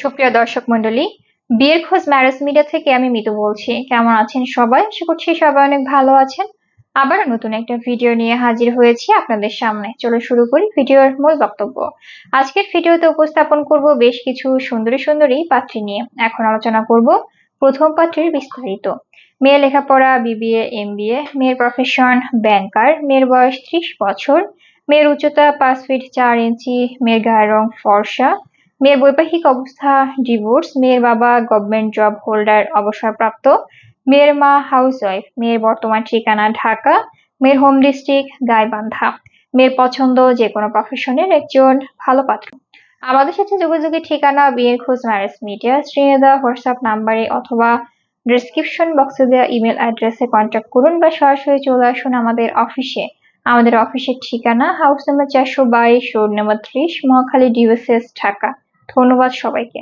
সুপ্রিয় দর্শক মন্ডলী বিয়ের খোঁজ ম্যারেজ মিডিয়া থেকে আমি মিতু বলছি। কেমন আছেন সবাই? আশা করছি সবাই অনেক ভালো আছেন। আবার নতুন একটা ভিডিও নিয়ে হাজির হয়েছি আপনাদের সামনে। চলো শুরু করি ভিডিওর মূল বক্তব্য। আজকের ভিডিওতে উপস্থাপন করব বেশ কিছু সুন্দরী সুন্দরী পাত্রী নিয়ে। এখন আলোচনা করব প্রথম পাত্রীর বিস্তারিত। মেয়ে লেখাপড়া, বিবিএ, এমবিএ, মেয়ের প্রফেশন ব্যাংকার মেয়ের বয়স ত্রিশ বছর, মেয়ের উচ্চতা পাঁচ ফিট চার ইঞ্চি মেয়ের গায়ের রং ফর্সা মেয়ের বৈবাহিক অবস্থা ডিভোর্স মেয়ের বাবা গভর্নমেন্ট জব হোল্ডার অবসরপ্রাপ্ত, মেয়ের মা হাউসওয়াইফ মেয়ের বর্তমান ঠিকানা ঢাকা, মেয়ের হোম ডিস্ট্রিক্ট গাইবান্ধা, মেয়ের পছন্দ যে কোনো প্রফেশনের একজন ভালো পাত্র। আমাদের সাথে যোগাযোগের ঠিকানা বিয়ের খোঁজ ম্যারেজ মিডিয়া স্ক্রিনে দেওয়া হোয়াটসঅ্যাপ নাম্বারে অথবা ডিসক্রিপশন বক্সে দেওয়া ইমেল অ্যাড্রেসে কন্ট্যাক্ট করুন বা সরাসরি চলে আসুন আমাদের অফিসে আমাদের অফিসের ঠিকানা হাউস নাম্বার চারশো বাইশ রোড নাম্বার ত্রিশ, মহাখালী ডিউএসএস ঢাকা। ধন্যবাদ সবাইকে।